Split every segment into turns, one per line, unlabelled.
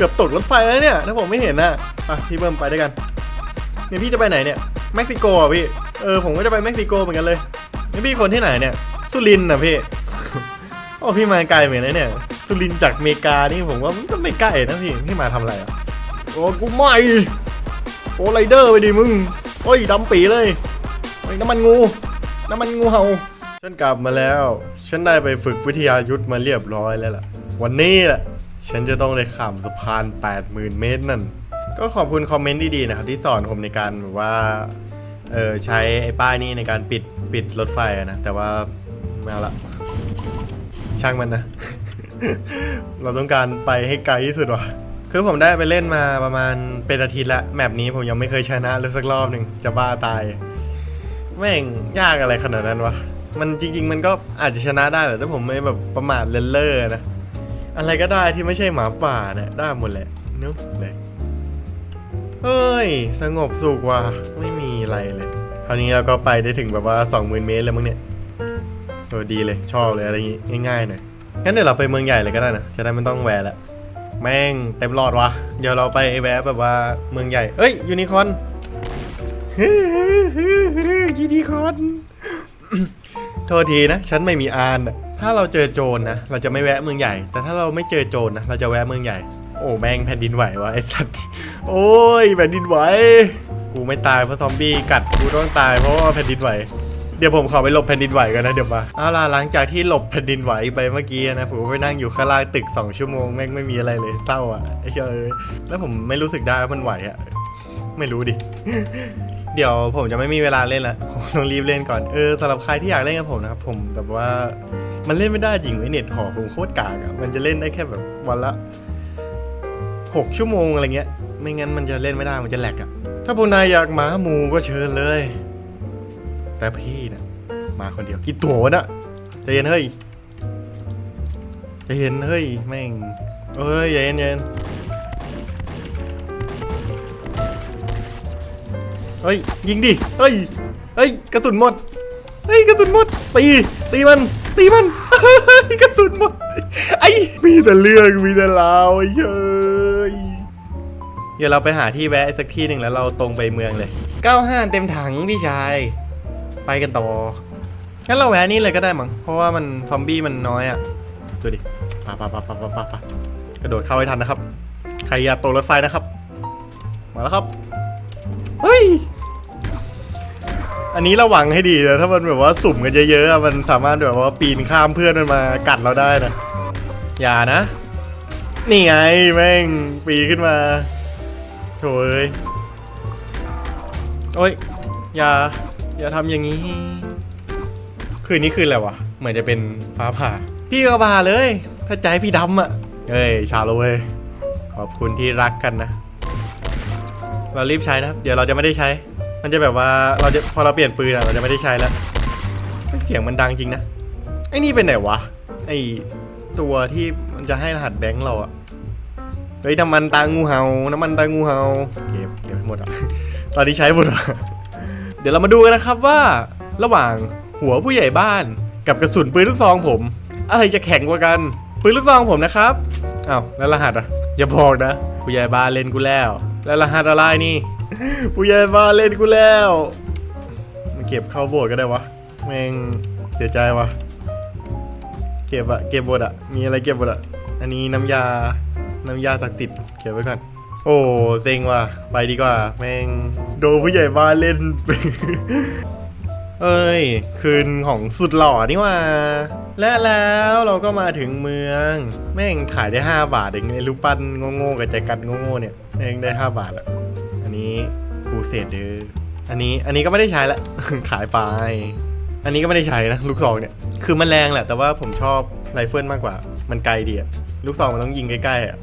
เกือบตกรถไฟแล้วเนี่ยถ้าผมไม่เห็นนะอะพี่เบิ้มไปด้วยกันเนี่ยพี่จะไปไหนเนี่ยเม็กซิโกอะพี่เออผมก็จะไปเม็กซิโกเหมือนกันเลยนี่พี่คนที่ไหนเนี่ยสุรินทร์นะพี่โอ้พี่มาไกลเหมือนกันะเนี่ยสุรินทร์จากอเมริกานี่ผมว่ามันก็ไม่ใกล้นะพี่พี่มาทำอะไรอะโอ้กูไม่โอ้ไรเดอร์ไปดิมึงโอ้ยดำปีเลยโอ้ยน้ำมันงูน้ำมันงูเห่าฉันกลับมาแล้ว ฉันได้ไปฝึกวิทยายุทธมาเรียบร้อยแล้วล่ะ วันนี้แหละ ฉันจะต้องได้ข้ามสะพาน 80,000 เมตรนั่น ก็ขอบคุณคอมเมนต์ดีๆนะครับ ที่สอนผมในการแบบว่าเออใช้ไอ้ป้ายนี้ในการปิดปิดรถไฟอะนะ แต่ว่าไม่เอาละ ช่างมันนะ เราต้องการไปให้ไกลที่สุดว่ะคือผมได้ไปเล่นมาประมาณเป็นอาทิตย์ละแมปนี้ผมยังไม่เคยชนะเลยสักรอบหนึ่งจะบ้าตายแม่งยากอะไรขนาดนั้นวะ มันจริง ๆ มันก็อาจจะชนะได้แหละถ้าผมไม่แบบประมาทเลนเลอนะ อะไรก็ได้ที่ไม่ใช่หมาป่าเนี่ยได้หมดแหละนุ๊เลยเฮ้ย สงบสุขว่ะไม่มีอะไรเลยคราวนี้เราก็ไปได้ถึงแบบว่า 20,000 เมตรแล้วมั้งเนี่ยโอ้ดีเลยชอบเลยอะไรอย่างงี้ง่ายๆหน่อยงั้นเดี๋ยวเราไปเมืองใหญ่เลยก็ได้นะจะได้ไม่ต้องแวะละแม่งเต็มหลอดวะเดี๋ยวเราไปแวะแบบว่าเมืองใหญ่เอ้ยยูนิคอนยูนิคอนโทษทีนะ ฉันไม่มีอานอะ ถ้าเราเจอโจรนะ เราจะไม่แวะเมืองใหญ่ แต่ถ้าเราไม่เจอโจรนะเราจะแวะเมืองใหญ่ โอ้แม่งแผ่นดินไหววะไอสัตว์ โอ้ยแผ่นดินไหว กูไม่ตายเพราะซอมบี้กัด กูต้องตายเพราะว่าแผ่นดินไหว เดี๋ยวผมขอไปหลบแผ่นดินไหวกันนะเดี๋ยวมาเอาล่ะหลังจากที่หลบแผ่นดินไหวไปเมื่อกี้นะผมไปนั่งอยู่ข้างล่างตึก 2 ชั่วโมงแม่งไม่มีอะไรเลยเศร้าอะไอ้เหี้ยเอ้ยแล้วผมไม่รู้สึกได้ว่ามันไหวอะ ไม่รู้ดิ เดี๋ยวผมจะไม่มีเวลาเล่นละผมต้องรีบเล่นก่อน เออสำหรับใครที่อยากเล่นกับผมนะครับผมแบบว่ามันเล่นไม่ได้จริงไว้เน็ตหอผมโคตรกากอะมันจะเล่นได้แค่แบบวันละหกชั่วโมงอะไรเงี้ย ไม่งั้นมันจะเล่นไม่ได้มันจะแหลกอะถ้าพวกนายอยากมาหมูก็เชิญเลย แต่พี่นะมาคนเดียวกี่ตัววะน่ะใจเย็นเฮ้ยใจเย็นเฮ้ยแม่งเอ้ยใจเย็นใจเย็น เฮ้ยยิงดิเฮ้ยเฮ้ยกระสุนหมดเฮ้ยกระสุนหมดตีตีมันตีมันเฮ้กระสุนหมดไอ้มีแต่เรื่องมีแต่ราวเย้ยเดี๋ยวเราไปหาที่แวะสักที่หนึ่งแล้วเราตรงไปเมืองเลย95เต็มถังพี่ชาย ไปกันต่องั้นเราแวะนี่เลยก็ได้มั้งเพราะว่ามันซอมบี้มันน้อยอะดูดิปะปะปะปะปะปะปะกระโดดเข้าให้ทันนะครับ ใครอยากตกรถไฟนะครับ มาแล้วครับ เฮ้ย อันนี้ระวังให้ดีนะถ้ามันแบบว่าสุ่มกันเยอะๆอะมันสามารถแบบว่าปีนข้ามเพื่อนมันมากัดเราได้นะ อย่านะ นี่ไงแม่งปีนขึ้นมาโถยโอ้ย อย่า อย่าทำอย่างนี้ คืนนี้คืนอะไรวะ เหมือนจะเป็นฟ้าผ่า พี่ก็มาเลย ถ้าใจพี่ดำอะเฮ้ย ชาโลเว้ยขอบคุณที่รักกันนะ เรารีบใช้นะครับ เดี๋ยวเราจะไม่ได้ใช้ มันจะแบบว่าเราจะพอเราเปลี่ยนปืนอะเราจะไม่ได้ใช้แล้วเสียงมันดังจริงนะ ไอ้นี่เป็นไหนวะ ไอ้ตัวที่มันจะให้รหัสแบงค์เราอะเฮ้ยน้ำมันตางูเห่าน้ำมันตางูเห่าเก็บเก็บให้หมดอะตอนนี้ใช้หมดอะเดี๋ยวเรามาดูกันนะครับว่า ระหว่างหัวผู้ใหญ่บ้านกับกระสุนปืนลูกซองผม อะไรจะแข็งกว่ากัน ปืนลูกซองผมนะครับอ้าวแล้วรหัสอะ อย่าบอกนะผู้ใหญ่บ้านเล่นกูแล้ว แล้วรหัสอะไรนี่ ผู้ใหญ่บ้านเล่นกูแล้วมันเก็บเข้าโบสถ์ก็ได้วะแม่งเสียใจวะเก็บอะเก็บหมดอะมีอะไรเก็บหมดอะอันนี้น้ำยาน้ำยาศักดิ์สิทธิ์เก็บไว้ก่อนโอ้เซ็งว่ะไปดีกว่า แม่งโดนผู้ใหญ่บ้านเล่น เอ้ย คืนของสุดหล่อนี่ว่า และแล้วเราก็มาถึงเมือง แม่งขายได้ 5 บาทเองไอ้ลูกปั้นโง่ๆกับใจกันโง่ๆเนี่ยแม่งได้5บาทอะอันนี้ครูเศษเด้ออันนี้อันนี้ก็ไม่ได้ใช้ละ ขายไป อันนี้ก็ไม่ได้ใช้นะลูกซองเนี่ยคือมันแรงแหละแต่ว่าผมชอบไรเฟิลมากกว่า มันไกลดีอะลูกซองมันต้องยิงใกล้ๆอะ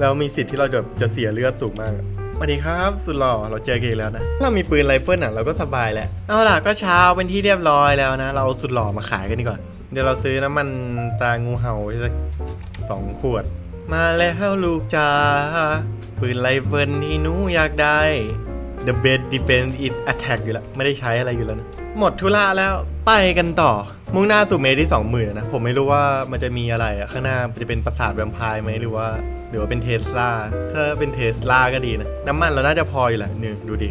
แล้วมีสิทธิ์ที่เราจะจะเสียเลือดสูงมากอะ วัสดีครับ สุดหล่อเราเจอกันอีกแล้วนะ เรามีปืนไรเฟิลอะเราก็สบายแหล้วเอาล่ะก็เช้าเป็นที่เรียบร้อยแล้วนะ เราเอาสุดหล่อมาขายกันดีกว่าเดี๋ยวเราซื้อน้ำมันตางูเห่าสักสองขวด มาแล้วลูกจ้าปืนไรเฟิลที่หนูอยากได้ The best defense is attack อยู่แล้วไม่ได้ใช้อะไรอยู่แล้วนะหมดธุระแล้วไปกันต่อ มุ่งหน้าสู่เมที่20,000นะ ผมไม่รู้ว่ามันจะมีอะไรอะข้างหน้าจะเป็นปราสาทแวมไพร์ไหมหรือว่า รือว่าเป็นเทสลาถ้าเป็นเทสลาก็ดีนะ น้ำมันเราน่าจะพออยู่แหละนี่ดูดิ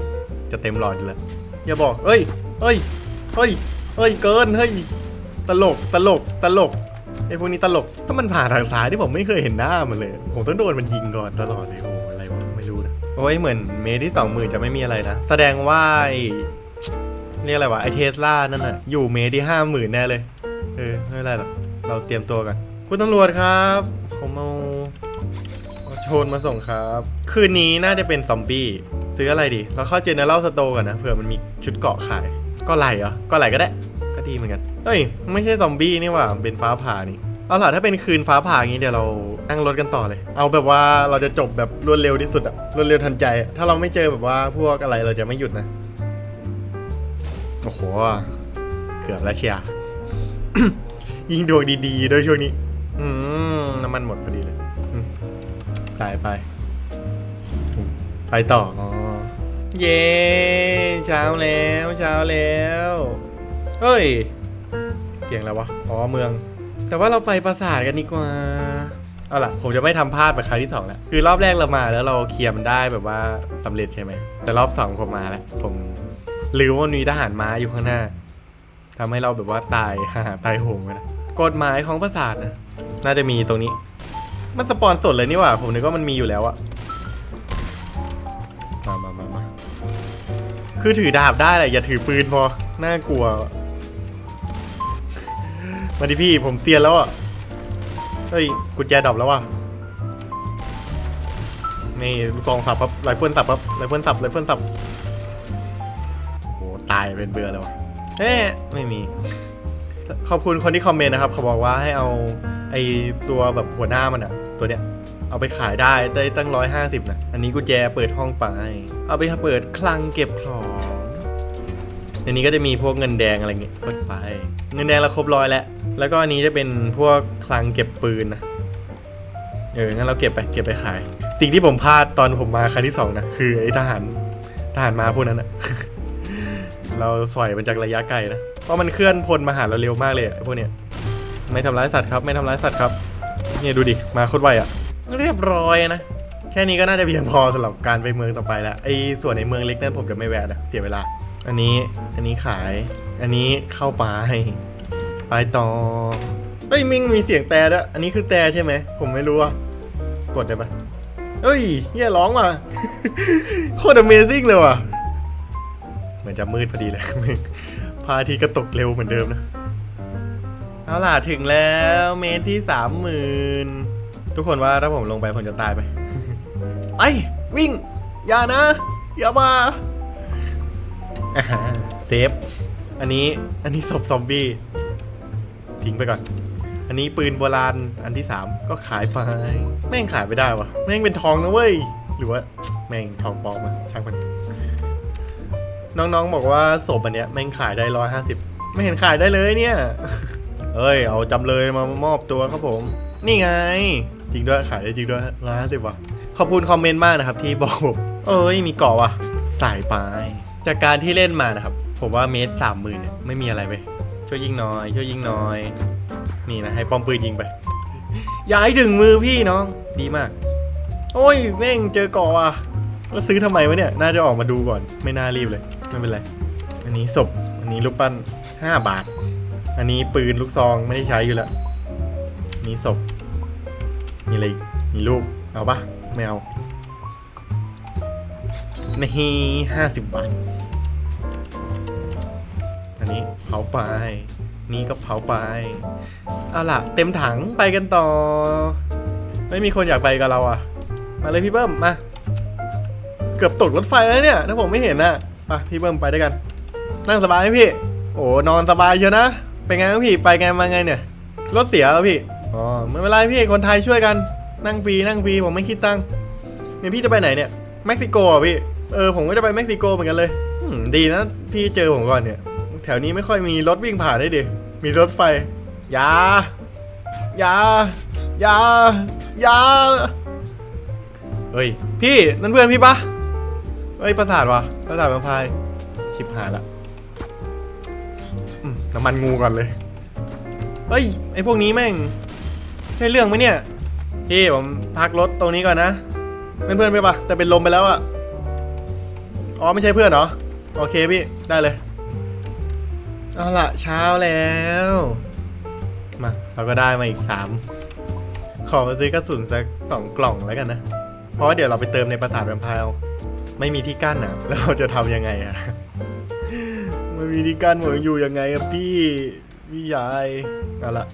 จะเต็มหลอดอยู่แล้ว อย่าบอก เอ้ย เอ้ยเฮ้ยเฮ้ย เกิน เฮ้ย ตลก ตลก ตลกไอ้พวกนี้ตลก ถ้ามันผ่านทางซ้ายที่ผมไม่เคยเห็นหน้ามันเลย ผมต้องโดนมันยิงก่อนตลอดเลยโอ้โหอะไรวะไม่รู้นะโอ้ยเหมือนเมที่สองหมื่นจะไม่มีอะไรนะ แสดงว่าไอ้เรียกอะไรวะไอเทสลานั่นน่ะอยู่เมที่ห้าหมื่นแน่เลย เออไม่เป็นไรหรอกเราเตรียมตัวกัน คุณตำรวจครับ ผมเอาเอา โชนมาส่งครับ คืนนี้น่าจะเป็นซอมบี้ซื้ออะไรดี เราเข้าเจเนอเรลสโตร์กันนะเผื่อมันมีชุดเกาะขาย ก็ไหลเหรอ ก็ไหลก็ได้ ก็ดีเหมือนกันเฮ้ย ไม่ใช่ซอมบี้นี่หว่าเป็นฟ้าผ่านี่ เอาล่ะถ้าเป็นคืนฟ้าผ่าอย่างนี้เดี๋ยวเรานั่งรถกันต่อเลย เอาแบบว่าเราจะจบแบบรวดเร็วที่สุดอะรวดเร็วทันใจ ถ้าเราไม่เจอแบบว่าพวกอะไรเราจะไม่หยุดนะ โอ้โห เกือบแล้วเชียร์ยิงดวงดีๆโดวยช่วงนี้ อืมน้ำมันหมดพอดีเลย สายไป ไปต่ออ๋อเย้เช้าแล้วเช้าแล้วเฮ้ยเสียงอะไรวะอ๋อเมือง แต่ว่าเราไปปราสาทกันดีกว่าเอาล่ะ ผมจะไม่ทำพลาดแบบครั้งที่สองแล้ว คือรอบแรกเรามาแล้วเราเคลียร์มันได้แบบว่าสำเร็จใช่ไหม แต่รอบสองผมมาแล้ว ผมลืมว่ามีทหารม้าอยู่ข้างหน้าทำให้เราแบบว่าตายฮ่าตายโหงไปนะกฎหมายของปราสาทนะ น่าจะมีตรงนี้ มันสปอนสดเลยนี่หว่า ผมนึกว่ามันมีอยู่แล้วอะมามามามาคือถือดาบได้แหละอย่าถือปืนพอ น่ากลัว มาดิพี่ผมเซียนแล้วอะเฮ้ยกุญแจดับแล้วว่ะนี่ลูกซองสับครับไรเฟิลสับครับไรเฟิลสับไรเฟิลสับโอ้ตายเป็นเบื่อแล้วว่ะเอ๊ะไม่มี ขอบคุณคนที่คอมเมนต์นะครับ เขาบอกว่าให้เอาไอตัวแบบหัวหน้ามันอะ ตัวเนี้ย เอาไปขายได้ได้ตั้งร้อยห้าสิบนะอันนี้กุญแจเปิดห้องไป เอาไปเปิดคลังเก็บของในนี้ก็จะมีพวกเงินแดงอะไรเงี้ยเปิดไป เงินแดงเราครบร้อยแล้ว แล้วก็อันนี้จะเป็นพวกคลังเก็บปืนนะเอองั้นเราเก็บไปเก็บไปขาย สิ่งที่ผมพลาดตอนผมมาครั้งที่สองนะคือไอ้ทหารทหารมาพวกนั้นอะเราสอยมันจากระยะไกลนะ เพราะมันเคลื่อนพลมาหาเราเร็วมากเลยไอ้พวกเนี้ยไม่ทำร้ายสัตว์ครับ ไม่ทำร้ายสัตว์ครับ เนี่ยดูดิ มาโคตรไวอะเรียบร้อยนะ แค่นี้ก็น่าจะเพียงพอสำหรับการไปเมืองต่อไปแล้วไอ้ส่วนในเมืองเล็กนั้นผมจะไม่แวะนะเสียเวลา อันนี้อันนี้ขาย อันนี้เข้าไปไปต่อเอ้ยมิงมีเสียงแต่ด้วยอันนี้คือแต่ใช่ไหมผมไม่รู้อะกดได้ปะเอ้ยเฮียร้องว่ะโคตร Amazing เลยว่ะ เหมือนจะมืดพอดีเลยพาทีกระตกเร็วเหมือนเดิมนะ เอาล่ะถึงแล้วเมตรที่สามหมื่นทุกคนว่าถ้าผมลงไปผมจะตายไหมไอ้วิ่ง อย่านะ อย่ามาอ่าฮะเซฟ อันนี้อันนี้ศพซอมบี้ ทิ้งไปก่อน อันนี้ปืนโบราณอันที่สามก็ขายไป แม่งขายไม่ได้วะแม่งเป็นทองนะเว้ย หรือว่า แม่งทองปลอมอะช่างมันน้องๆบอกว่าศพอันเนี้ยแม่งขายได้ร้อยห้าสิบไม่เห็นขายได้เลยเนี่ย เอ้ย เอาจำเลยมามอบตัวครับผม นี่ไง จริงด้วยขายได้จริงด้วยร้อยห้าสิบวะขอบคุณคอมเมนต์มากนะครับที่บอกผมเอ้ยมีเกาะว่ะ สายไปจากการที่เล่นมานะครับ ผมว่าเมตรสามหมื่นเนี่ยไม่มีอะไรไปช่วยยิงน่อย ช่วยยิงน่อย นี่นะให้ป้อมปืนยิงไปย่าให้ถึงมือพี่น้องดีมาก โอ้ยแม่งเจอเกาะว่ะแล้วซื้อทำไมวะเนี่ย น่าจะออกมาดูก่อน ไม่น่ารีบเลย ไม่เป็นไร อันนี้ศพ อันนี้รูปปั้น 5 บาท อันนี้ปืนลูกซองไม่ได้ใช้อยู่แล้วอันนี้ศพ มีอะไร มีลูกเอาปะไม่เอานี่ห้าสิบบาท อันนี้เผาไป นี่ก็เผาไป เอาล่ะ เต็มถังไปกันต่อ ไม่มีคนอยากไปกับเราอะ มาเลยพี่เบิ้ม มา เกือบตกรถไฟแล้วเนี่ย ถ้าผมไม่เห็นน่ะ ไปพี่เบิ้มไปด้วยกัน นั่งสบายไหมพี่ โอ้นอนสบายเชียวนะ เป็นไงบ้างพี่ไปไงมาไงเนี่ยรถเสียแล้วพี่อ๋อไม่เป็นไรพี่คนไทยช่วยกันนั่งฟรีนั่งฟรีผมไม่คิดตังค์เนี่ยพี่จะไปไหนเนี่ยเม็กซิโกอะพี่เออผมก็จะไปเม็กซิโกเหมือนกันเลยอืมดีนะพี่เจอผมก่อนเนี่ย แถวนี้ไม่ค่อยมีรถวิ่งผ่านได้ดิมีรถไฟอย่าอย่าอย่าอย่าเฮ้ยพี่นั่นเพื่อนพี่ปะเฮ้ยประสาทวะประสาทบางพายชิบหายละอืม น้ำมันงูก่อนเลยเฮ้ยไอพวกนี้แม่งใช่เรื่องไหมเนี่ยพี่ผมพักรถตรงนี้ก่อนนะเป็นเพื่อนไปปะแต่เป็นลมไปแล้วอะอ๋อไม่ใช่เพื่อนเหรอโอเคพี่ได้เลยเอาละเช้าแล้วมาเราก็ได้มาอีกสามขอมาซื้อกระสุนสักสองกล่องแล้วกันนะ เพราะว่าเดี๋ยวเราไปเติมในปราสาทแวมไพร์ไม่มีที่กั้นอะ แล้วเราจะทำยังไงอะ ไม่มีที่กั้นผมอยู่ยังไงอะพี่พี่ชายเอาละ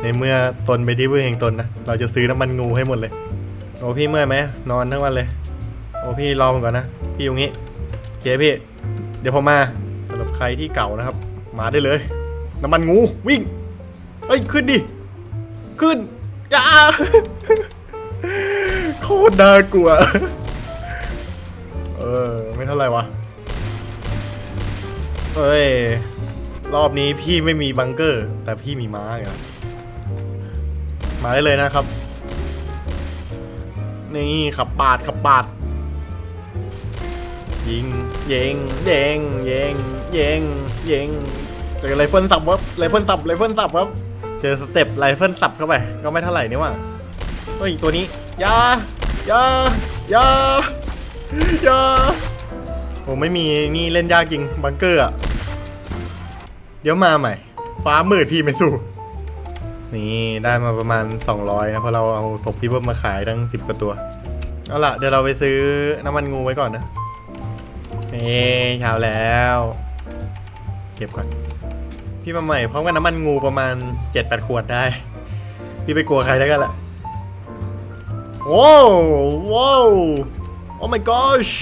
ในเมื่อตนไปที่พึ่งแห่งตนนะ เราจะซื้อน้ำมันงูให้หมดเลย โอ้พี่เมื่อยไหมนอนทั้งวันเลย โอ้พี่รอผมก่อนนะ พี่ตรงนี้โอเคพี่ เดี๋ยวผมมาสำหรับใครที่เก่านะครับ มาได้เลย น้ำมันงูวิ่งเอ้ยขึ้นดิ ขึ้นอย่าโคตรน่ากลัว เออ ไม่เท่าไหร่วะ เอ้ย รอบนี้พี่ไม่มีบังเกอร์ แต่พี่มีม้าไงมาได้เลยนะครับ นี่ขับปาดขับปาด ยิงเยงเยงเยงเยงเยงเจอไรเฟิลสับครับไรเฟิลสับไรเฟิลสับครับ เจอสเต็ปไรเฟิลสับเข้าไป ก็ไม่เท่าไหร่นี่หว่าเฮ้ยตัวนี้ยายายายา ผมไม่มีนี่เล่นยากจริงบังเกอร์อะเดี๋ยวมาใหม่ ฟ้ามืดพี่ไม่สู้ นี่ได้มาประมาณ 200 นะ เพราะเราเอาศพพี่เพิ่มมาขายตั้ง 10กว่าตัว เอาล่ะ เดี๋ยวเราไปซื้อน้ำมันงูไว้ก่อนนะนี่เช้าแล้ว เก็บก่อน พี่มาใหม่พร้อมกับน้ำมันงูประมาณ 7-8 ขวดได้ พี่ไปกลัวใครได้กันล่ะว้าวว้าวโอ้ my gosh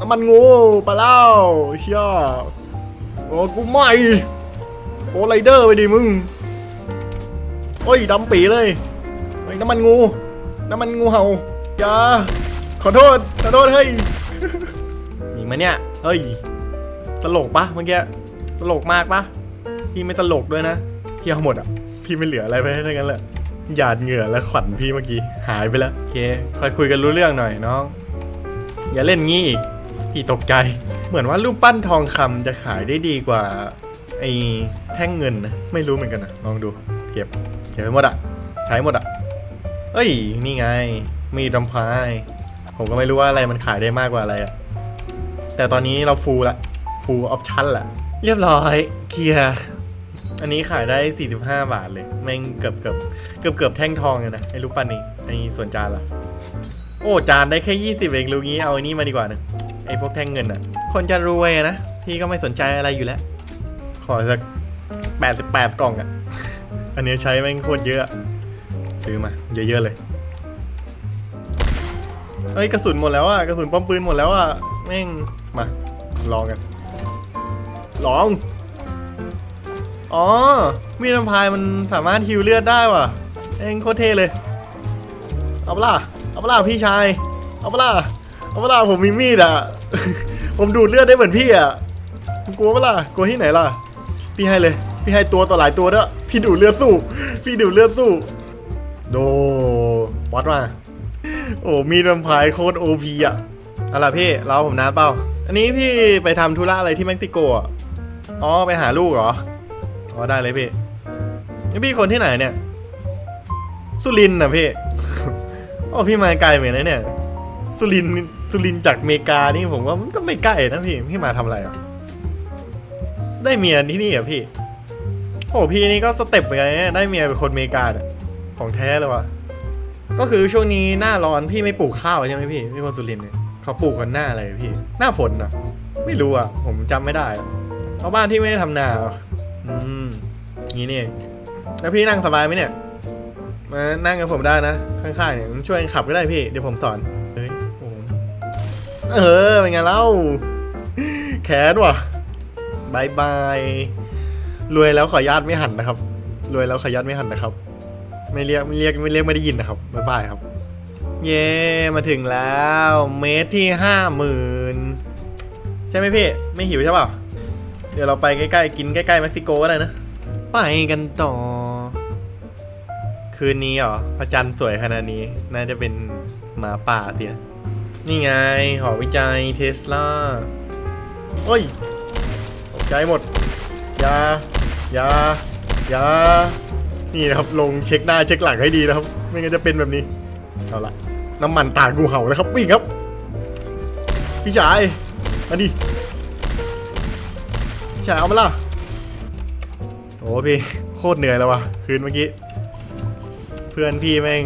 น้ำมันงูไปแล้วเชี่ยโอ้กูใหม่โอไรเดอร์ไปดิมึงโอ้ยดำปีเลยเฮ้น้ำมันงู น้ำมันงูเห่าอย่าขอโทษขอโทษเฮ้ยมีมาเนี่ยเฮ้ยตลกปะเมื่อกี้ตลกมากปะพี่ไม่ตลกด้วยนะพี่เอาหมดอะพี่ไม่เหลืออะไรไปให้ทั้งนั้นแหละหยาดเหงื่อและขวัญพี่เมื่อกี้หายไปแล้วโอเคคอยคุยกันรู้เรื่องหน่อยน้องอย่าเล่นงี้อีก พี่ตกใจ เหมือนว่ารูปปั้นทองคำจะขายได้ดีกว่าไอ้แท่งเงินนะ ไม่รู้เหมือนกันนะ ลองดู เก็บ เก็บไปหมดอะใช้หมดอะเอ้ย นี่ไง มีดรำพาย ผมก็ไม่รู้ว่าอะไรมันขายได้มากกว่าอะไรอะแต่ตอนนี้เราฟูลละ ฟูลออปชั่นละ เรียบร้อย เคลียร์ อันนี้ขายได้ 45 บาทเลย แม่งเกือบเกือบเกือบเกือบแท่งทองเลยนะ ไอ้ลูกปั้นนี้ไอ้ส่วนจานละ โอ้จานได้แค่ 20 เองรู้งี้เอาอันนี้มาดีกว่านะไอ้พวกแท่งเงินอะ คนจะรวยนะพี่ก็ไม่สนใจอะไรอยู่แล้ว ขอสัก 88 กล่องอะ อันนี้ใช้แม่งโคตรเยอะซื้อมา เยอะๆเลยเฮ้ยกระสุนหมดแล้วอะกระสุนป้อมปืนหมดแล้วอะแม่งมาลองกันลอง อ๋อมีดลำพายมันสามารถฮิวเลือดได้ว่ะเองโคตรเท่เลย เอาเปล่า เอาเปะล่าพี่ชาย เอาเปล่าเอาเปล่าผมมีมีดอะ ผมดูดเลือดได้เหมือนพี่อะมึงกลัวเปล่ากลัวที่ไหนล่ะ พี่ให้เลย พี่ให้ตัวต่อหลายตัวด้วยพี่ดูดเลือดสู้ พี่ดูดเลือดสู้ โดวัดมา โอ้ มีดแวมไพร์โคตรโอพีอะเอาล่ะพี่เราผมนัดเปล่า อันนี้พี่ไปทำธุระอะไรที่เม็กซิโกอะ อ๋อ ไปหาลูกเหรอ อ๋อ ได้เลยพี่นี่พี่คนที่ไหนเนี่ย สุรินทร์นะพี่ อ๋อพี่มาไกลเหมือนกันเนี่ย สุรินสุรินจากเมกานี่ผมว่ามันก็ไม่ใกล้นะพี่ พี่มาทำอะไรอะ ได้เมียที่นี่เหรอะพี่ โอ้พี่นี่ก็สเต็ปเหมือนกันเนี่ยได้เมียเป็นคนเมกาเนี่ยของแท้เลยวะก็คือช่วงนี้หน้าร้อนพี่ไม่ปลูกข้าวใช่ไหมพี่พี่คนสุรินเนี่ยเขาปลูกกันหน้าอะไรพี่ หน้าฝนอะ ไม่รู้อะ ผมจำไม่ได้อะเอาบ้านที่ไม่ได้ทำนาอืมงี้นี่แล้วพี่นั่งสบายไหมเนี่ย มานั่งกับผมได้นะ ข้างๆเนี่ยช่วยขับก็ได้พี่ เดี๋ยวผมสอนเฮ้ยโอ้โหเออเป็นไงเล่า แขนว่ะบายบายรวยแล้วขออนุญาตไม่หันนะครับ รวยแล้วขออนุญาตไม่หันนะครับ ไม่เรียกไม่เรียกไม่เรียกไม่ได้ยินนะครับบายบายครับ เย้มาถึงแล้ว เมตรที่ห้าหมื่นใช่ไหมพี่ ไม่หิวใช่เปล่าเดี๋ยวเราไปใกล้ๆ กินใกล้ๆเม็กซิโกก็ได้นะ ไปกันต่อ คืนนี้เหรอพระจันทร์สวยขนาดนี้ น่าจะเป็นหมาป่าสินะนี่ไง หอวิจัยเทสลาโอ้ยตกใจหมดยายายานี่นะครับลงเช็คหน้าเช็คหลังให้ดีนะครับ ไม่งั้นจะเป็นแบบนี้ เอาละน้ำมันตางูเห่าแล้วครับวิ่งครับ พี่ชายมาดิพี่ชายเอามาล่ะโอ้พี่โคตรเหนื่อยแล้ววะคืนเมื่อกี้ พื่อนพี่แม่ง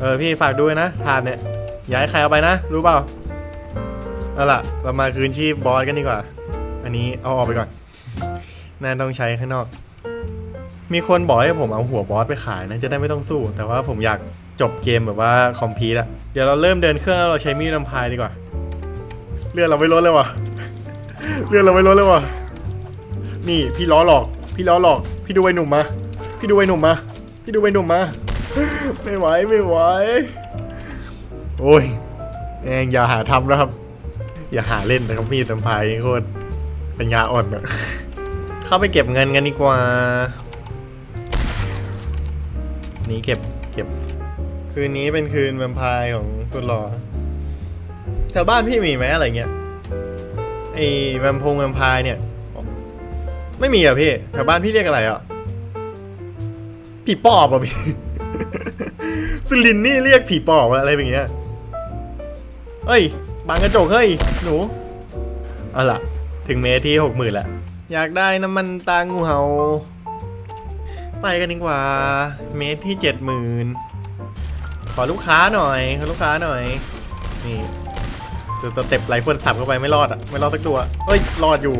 เออพี่ฝากด้วยนะทานเนี่ยอย่าให้ใครเอาไปนะ รู้เปล่าเอาล่ะเรามาคืนชีพบอสกันดีกว่า อันนี้เอาออกไปก่อน น่าต้องใช้ข้างนอก มีคนบอกให้ผมเอาหัวบอสไปขายนะจะได้ไม่ต้องสู้ แต่ว่าผมอยากจบเกมแบบว่าคอมพีทอะเดี๋ยวเราเริ่มเดินเครื่องแล้วเราใช้มีดลำพายดีกว่า เลือดเราไม่ลดเลยว่ะ เลือดเราไม่ลดเลยว่ะ นี่พี่ล้อหลอก พี่ล้อหลอก พี่ดูไอ้หนุ่มมา พี่ดูไอ้หนุ่มมา พี่ดูไอ้หนุ่มมา ไม่ไหวไม่ไหว โอ้ยแองอย่าหาทำนะครับ อย่าหาเล่นนะครับมีดลำพายโคตรปัญญาอ่อนอะเข้าไปเก็บเงินกันดีกว่า นี่เก็บเก็บ คืนนี้เป็นคืนแวมไพร์ของสุดหล่อแถวบ้านพี่มีไหมอะไรเงี้ยไอ้แวมพงแวมไพร์เนี่ย ไม่มีอะพี่แถวบ้านพี่เรียกอะไรอะ ผีปอบอะพี่สุรินนี่เรียกผีปอบอะไรแบบเงี้ยเฮ้ยบางกระจกเฮ้ยหนูเอาล่ะ ถึงเมตรที่หกหมื่นแล้วอยากได้น้ำมันตางูเห่าไปกันดีกว่า เมตรที่เจ็ดหมื่นขอลูกค้าหน่อยขอลูกค้าหน่อยนี่จุดสเต็ปไรเฟิลสับเข้าไปไม่รอดอะไม่รอดสักตัวเอ้ยรอดอยู่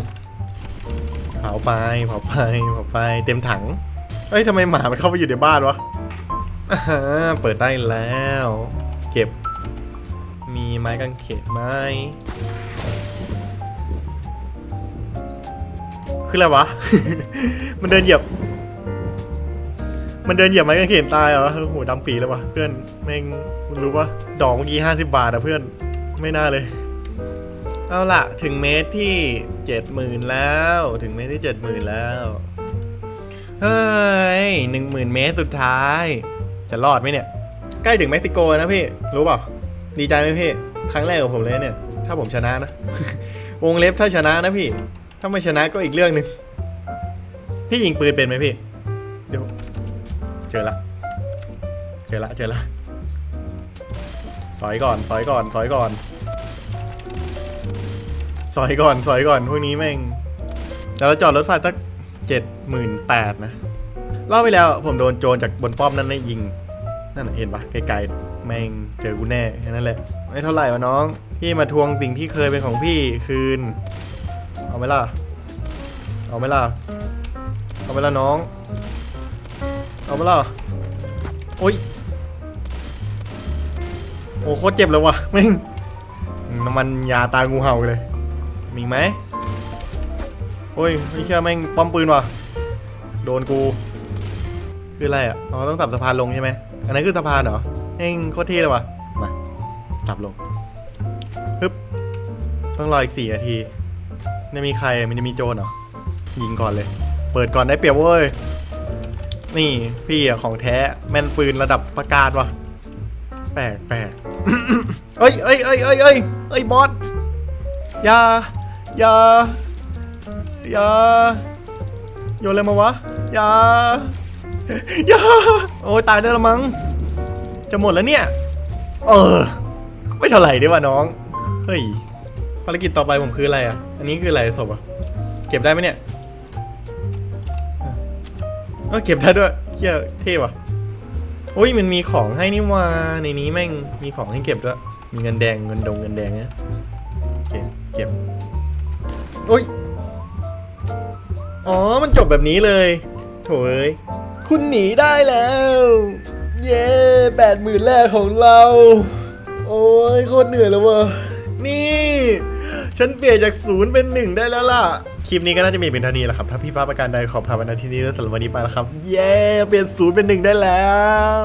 เผาไปเผาไปเผาไปเต็มถัง อ้ยทำไมหมามันเข้าไปอยู่ในบ้านวะอ่าเปิดได้แล้ว เก็บ มีไม้กางเขนไหมคืออะไรวะ มันเดินเหยียบ มันเดินเหยียบไม้กางเขนตายเหรอโอ้โหดำปีแล้ววะเพื่อนแม่งมึงรู้ปะดอกเมื่อกี้ห้าสิบาทอะเพื่อนไม่น่าเลย เอาล่ะ ถึงเมตรที่เจ็ดหมื่นแล้ว ถึงเมตรที่เจ็ดหมื่นแล้ว เฮ้ยหนึ่งหมื่นเมตรสุดท้าย จะรอดไหมเนี่ย ใกล้ถึงเม็กซิโกนะพี่ รู้เปล่า ดีใจไหมพี่ ครั้งแรกของผมเลยเนี่ย ถ้าผมชนะนะ วงเล็บถ้าชนะนะพี่ ถ้าไม่ชนะก็อีกเรื่องหนึ่งพี่ยิงปืนเป็นไหมพี่ เดี๋ยว เจอละ เจอละ เจอละ สอยก่อน สอยก่อน สอยก่อน สอยก่อน สอยก่อน พวกนี้แม่งเดี๋ยวเราจอดรถไฟสัก เจ็ดหมื่นแปดนะรอบไปแล้วผมโดนโจรจากบนป้อมนั่นได้ยิง นั่นเห็นปะไกลๆแม่งเจอกูแน่แค่นั้นแหละ ไม่เท่าไหร่วะน้อง พี่มาทวงสิ่งที่เคยเป็นของพี่คืน เอาไหมล่ะ เอาไหมล่ะ เอาไหมล่ะน้อง เอาไหมล่ะ โอ๊ยโอ้โคตรเจ็บเลยวะแม่งน้ำมันยาตางูเห่าเลย มีไหม โอ้ยไม่เชื่อแม่งป้อมปืนว่ะ โดนกู คืออะไรอะอ๋อต้องสับสะพานลงใช่ไหมอันนั้นคือสะพานเหรอเองโคตรเท่เลยว่ะ มาสับลงปึ๊บต้องรออีกสี่นาทีไม่มีใครมันจะมีโจรเหรอ ยิงก่อนเลย เปิดก่อนได้เปรียบเว้ย นี่พี่อะของแท้แม่นปืนระดับประกาศว่ะ แปลกแปลกเอ้ยเอ้ยเอ้ยเอ้ยเอ้ยเอ้ยบอสอย่าอย่า อย่าโยนอะไรมาวะอย่าอย่าโอ้ยตายได้และมั้งจะหมดแล้วเนี่ย เออ ไม่เท่าไหร่ดีว่ะน้อง เฮ้ย ภารกิจต่อไปผมคืออะไรอะ อันนี้คืออะไรศพอะ เก็บได้ไหมเนี่ยเออเก็บได้ด้วยเชี่ยเท่ว่ะโอ้ยมันมีของให้นี่ว่าในนี้แม่งมีของให้เก็บด้วย มีเงินแดงเงินดงเงินแดงเนี่ยเก็บเก็บโอ้ย อ๋อ มันจบแบบนี้เลย โถเอ้ย คุณหนีได้แล้ว เย้แปดหมื่นแรกของเรา โอ้ยโคตรเหนื่อยแล้ววะนี่ ฉันเปลี่ยนจากศูนย์เป็นหนึ่งได้แล้วล่ะ คลิปนี้ก็น่าจะมีเป็นเท่านี้แหละครับ ถ้าพี่ป้าประการใดขอพาวันอาทิตย์นี้และสำหรับวันนี้ไปแล้วครับ เย้ เปลี่ยนศูนย์เป็นหนึ่งได้แล้ว